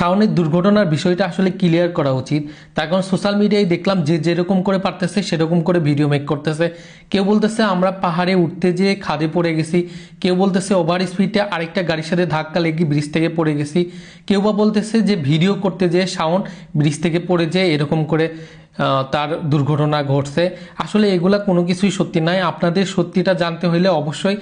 শাওনের দুর্ঘটনার বিষয়টা আসলে ক্লিয়ার করা উচিত। তার কারণ সোশ্যাল মিডিয়ায় দেখলাম যে যেরকম করে পারতেছে, সেরকম করে ভিডিও মেক করতেছে। কেউ বলতেছে, আমরা পাহাড়ে উঠতে যেয়ে খাদে পড়ে গেছি। কেউ বলতেছে ওভার স্পিডে আরেকটা গাড়ির সাথে ধাক্কা লেগে ব্রিজ থেকে পড়ে গেছি। কেউ বা বলতেছে যে ভিডিও করতে যেয়ে শাওন ব্রিজ থেকে পড়ে যেয়ে এরকম করে তার দুর্ঘটনা ঘটছে। আসলে এগুলা কোনো কিছুই সত্যি নয় আপনাদের সত্যিটা জানতে হলে অবশ্যই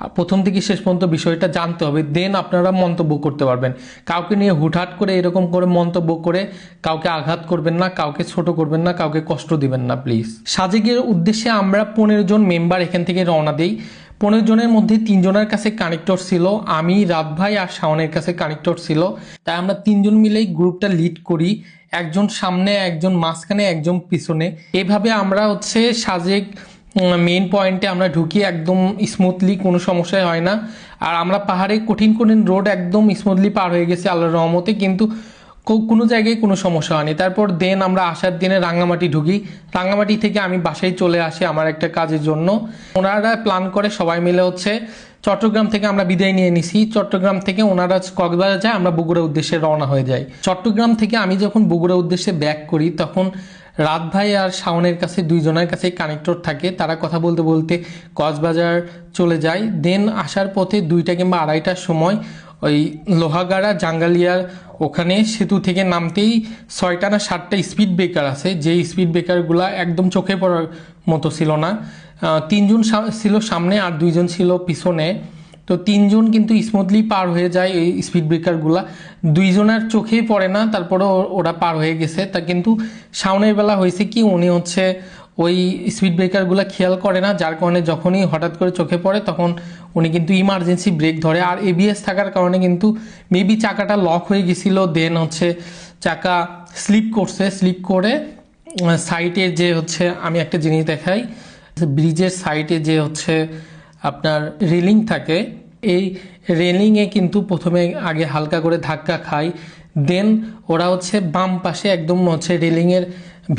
প্রথম থেকে শেষ পর্যন্ত বিষয়টা জানতে হবে। দেন আপনারা মন্তব্য করতে পারবেন। কাউকে নিয়ে হুটহাট করে এরকম করে মন্তব্য করে কাউকে আঘাত করবেন না, কাউকে ছোট করবেন না, কাউকে কষ্ট দিবেন না প্লিজ সাজেকের উদ্দেশ্যে আমরা পনেরো জন মেম্বার এখান থেকে রওনা দিই। পনেরো জনের মধ্যে তিনজনের কাছে কানেক্টর ছিল, আমি, রাত ভাই আর শাওনের কাছে কানেক্টর ছিল। তাই আমরা তিনজন মিলেই গ্রুপটা লিড করি। একজন সামনে, একজন মাঝখানে, একজন পিছনে। এভাবে আমরা হচ্ছে সাজেক মেইন পয়েন্টে আমরা ঢুকি একদম স্মুথলি কোনো সমস্যাই হয় না। আর আমরা পাহাড়ে কঠিন কঠিন রোড একদম স্মুথলি পার হয়ে গেছি আল্লাহর রহমতে, কিন্তু কোনো জায়গায় কোনো সমস্যা হয়নি। তারপর দেন আমরা আসার দিনে রাঙ্গামাটি ঢুকি। রাঙ্গামাটি থেকে আমি বাসায় চলে আসি আমার একটা কাজের জন্য। ওনারা প্ল্যান করে সবাই মিলে হচ্ছে চট্টগ্রাম থেকে আমরা বিদায় নিয়ে নিছি। চট্টগ্রাম থেকে ওনারা কক্সবাজার যায়, আমরা বগুড়া উদ্দেশ্যে রওনা হয়ে যাই। চট্টগ্রাম থেকে আমি যখন বগুড়া উদ্দেশ্যে ব্যাক করি, তখন রাত ভাই আর শাওনের কাছে দুইজনের কাছে কানেক্টর থাকে। তারা কথা বলতে বলতে কক্সবাজার চলে যায়। দেন আসার পথে দুইটা কিংবা আড়াইটার সময় ওই লোহাগাড়া জাঙ্গালিয়ার ওখানে সেতু থেকে নামতেই ছয়টা না সাতটা স্পিড ব্রেকার আছে। যে স্পিড ব্রেকারগুলো একদম চোখে পড়ার মতো ছিল না। তিনজন ছিল সামনে আর দুইজন ছিল পিছনে। তো তিনজন কিন্তু স্মুথলি পার হয়ে যায় এই স্পিড ব্রেকারগুলা দুইজনের চোখেই পড়ে না তারপরে ওরা পার হয়ে গেছে। তা কিন্তু সামনের বেলা হয়েছে কি, উনি হচ্ছে ওই স্পিড ব্রেকারগুলো খেয়াল করে না, যার কারণে যখনই হঠাৎ করে চোখে পড়ে তখন উনি কিন্তু ইমার্জেন্সি ব্রেক ধরে। আর এবিএস থাকার কারণে কিন্তু মেবি চাকাটা লক হয়ে গেছিল দেন হচ্ছে চাকা স্লিপ করছে। স্লিপ করে সাইটে যে হচ্ছে আমি একটা জিনিস দেখাই ব্রিজের সাইডে যে হচ্ছে আপনার রেলিং থাকে এই রেলিংয়ে কিন্তু প্রথমে আগে হালকা করে ধাক্কা খায়। দেন ওরা হচ্ছে বাম পাশে একদম হচ্ছে রেলিংয়ের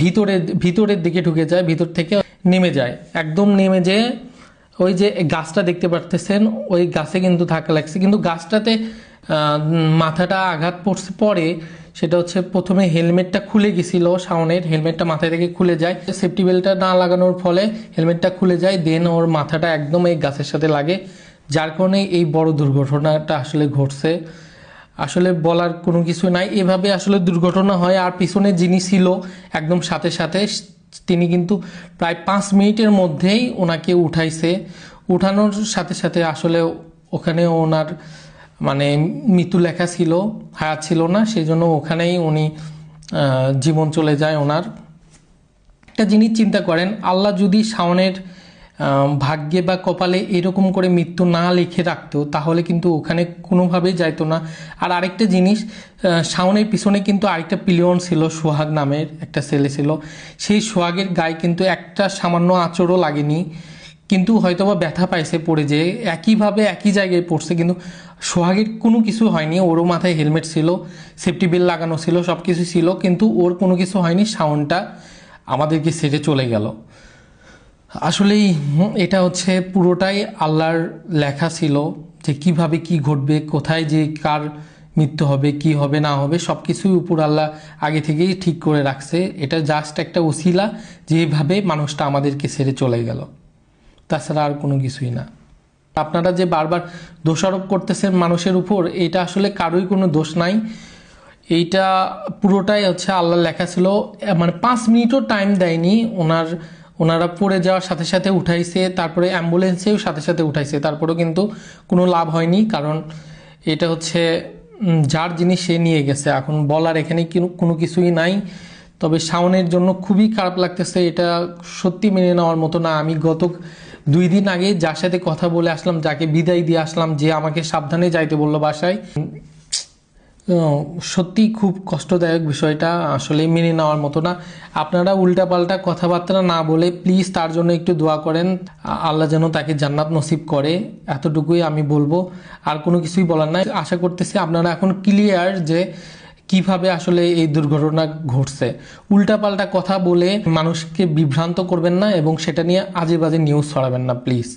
ভিতরে ভিতরের দিকে ঢুকে যায়, ভিতর থেকে নেমে যায়। একদম নেমে যেয়ে ওই যে গাছটা দেখতে পারতেছেন, ওই গাছে কিন্তু ধাক্কা লাগছে। কিন্তু গাছটাতে মাথাটা আঘাত পড়ছে পরে সেটা হচ্ছে প্রথমে হেলমেটটা খুলে গেছিল শাওনের, হেলমেটটা মাথায় থেকে খুলে যায়। সেফটি বেল্টটা না লাগানোর ফলে হেলমেটটা খুলে যায় দেন ওর মাথাটা একদম এই গাছের সাথে লাগে। যার কারণে এই বড় দুর্ঘটনাটা আসলে ঘটছে। আসলে বলার কোনো কিছু নাই। এভাবে আসলে দুর্ঘটনা হয় আর পিছনে যিনি ছিল একদম সাথে সাথে, তিনি কিন্তু প্রায় পাঁচ মিনিটের মধ্যেই ওনাকে উঠাইছে। উঠানোর সাথে সাথে আসলে ওখানে ওনার মানে মৃত্যু লেখা ছিল, হায়াত ছিল না। সেই জন্য ওখানেই উনি জীবন চলে যায় ওনার। একটা জিনিস চিন্তা করেন, আল্লাহ যদি শাওনের ভাগ্যে বা কপালে এরকম করে মৃত্যু না লিখে রাখতো, তাহলে কিন্তু ওখানে কোনোভাবেই যাইতো না। আর আরেকটা জিনিস শাওনের পিছনে কিন্তু আরেকটা পিলিয়ন ছিল, সোহাগ নামের একটা ছেলে ছিল। সেই সোহাগের গায়ে কিন্তু একটা সামান্য আঁচড়ও লাগেনি। কিন্তু হয়তোবা ব্যথা পাইছে পড়ে যে, একইভাবে একই জায়গায় পড়ছে, কিন্তু সোহাগের কোনো কিছু হয়নি। ওরও মাথায় হেলমেট ছিল, সেফটি বেল লাগানো ছিল সব কিছু ছিল, কিন্তু ওর কোনো কিছু হয়নি সাউন্ডটা আমাদেরকে সেরে চলে গেল। আসলেই এটা হচ্ছে পুরোটাই আল্লাহর লেখা ছিল যে কীভাবে কি ঘটবে, কোথায় যে কার মৃত্যু হবে, কি হবে, না হবে সব কিছুই উপর আল্লাহ আগে থেকেই ঠিক করে রাখছে। এটা জাস্ট একটা ওসিলা যেভাবে মানুষটা আমাদেরকে ছেড়ে চলে গেল। তাছাড়া আর কোনো কিছুই না। আপনারা যে বারবার দোষারোপ করতেছেন মানুষের উপর, এটা আসলে কারোই কোনো দোষ নাই। এইটা পুরোটাই হচ্ছে আল্লাহ লেখা ছিল। মানে পাঁচ মিনিটও টাইম দেয়নি ওনার ওনারা পড়ে যাওয়ার সাথে সাথে উঠাইছে, তারপরে অ্যাম্বুলেন্সেও সাথে সাথে উঠাইছে, তারপরেও কিন্তু কোনো লাভ হয়নি, কারণ এটা হচ্ছে যার জিনিস সে নিয়ে গেছে। এখন বলার এখানে কোনো কিছুই নাই, তবে শাওনের জন্য খুবই খারাপ লাগতেছে, এটা সত্যি মেনে নেওয়ার মতো না। আমি গত দুই দিন আগে যার সাথে কথা বলে আসলাম, যাকে বিদায় দিয়ে আসলাম, যে আমাকে সাবধানে যাইতে বলল বাসায় সত্যি খুব কষ্টদায়ক বিষয়টা আসলে মেনে নেওয়ার মতো না। আপনারা উল্টাপাল্টা কথাবার্তা না বলে প্লিজ তার জন্য একটু দোয়া করেন। আল্লাহ যেন তাকে জান্নাত নসিব করে, এতটুকুই আমি বলব। আর কোনো কিছুই বলার নাই। আশা করতেছি আপনারা এখন ক্লিয়ার যে কীভাবে আসলে এই দুর্ঘটনা ঘটছে। উল্টাপাল্টা কথা বলে মানুষকে বিভ্রান্ত করবেন না এবং সেটা নিয়ে আজে বাজে নিউজ ছড়াবেন না প্লিজ